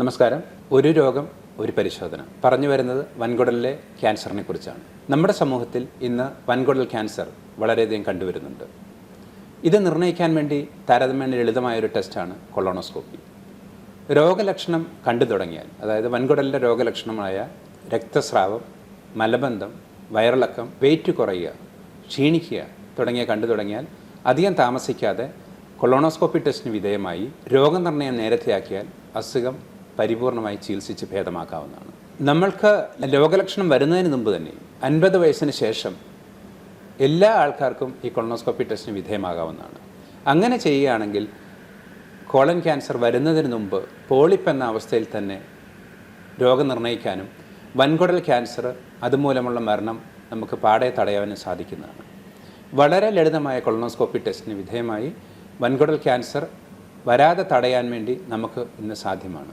നമസ്കാരം. ഒരു രോഗം ഒരു പരിശോധന. പറഞ്ഞു വരുന്നത് വൻകുടലിലെ ക്യാൻസറിനെ കുറിച്ചാണ്. നമ്മുടെ സമൂഹത്തിൽ ഇന്ന് വൻകുടൽ ക്യാൻസർ വളരെയധികം കണ്ടുവരുന്നുണ്ട്. ഇത് നിർണയിക്കാൻ വേണ്ടി താരതമ്യേന ലളിതമായൊരു ടെസ്റ്റാണ് കൊളോണോസ്കോപ്പി. രോഗലക്ഷണം കണ്ടു തുടങ്ങിയാൽ അതായത് വൻകുടലിന്റെ രോഗലക്ഷണമായ രക്തസ്രാവം മലബന്ധം വയറിളക്കം വെയിറ്റ് കുറയുക ക്ഷീണിക്കുക തുടങ്ങിയ കണ്ടു തുടങ്ങിയാൽ അധികം താമസിക്കാതെ കൊളോണോസ്കോപ്പി ടെസ്റ്റിന് വിധേയമായി രോഗനിർണയം നേരത്തെയാക്കിയാൽ അസുഖം പരിപൂർണമായി ചികിത്സിച്ച് ഭേദമാക്കാവുന്നതാണ്. നമ്മൾക്ക് രോഗലക്ഷണം വരുന്നതിന് മുമ്പ് തന്നെ അൻപത് വയസ്സിന് ശേഷം എല്ലാ ആൾക്കാർക്കും ഈ കൊളോണോസ്കോപ്പി ടെസ്റ്റിന് വിധേയമാകാവുന്നതാണ്. അങ്ങനെ ചെയ്യുകയാണെങ്കിൽ കോളൻ ക്യാൻസർ വരുന്നതിന് മുമ്പ് പോളിപ്പ് എന്ന അവസ്ഥയിൽ തന്നെ രോഗം നിർണയിക്കാനും വൻകുടൽ ക്യാൻസർ അതുമൂലമുള്ള മരണം നമുക്ക് പാടെ തടയാനും സാധിക്കുന്നതാണ്. വളരെ ലളിതമായ കൊളോണോസ്കോപ്പി ടെസ്റ്റിന് വിധേയമായി വൻകുടൽ ക്യാൻസർ വരാതെ തടയാൻ വേണ്ടി നമുക്ക് ഇന്ന് സാധ്യമാണ്.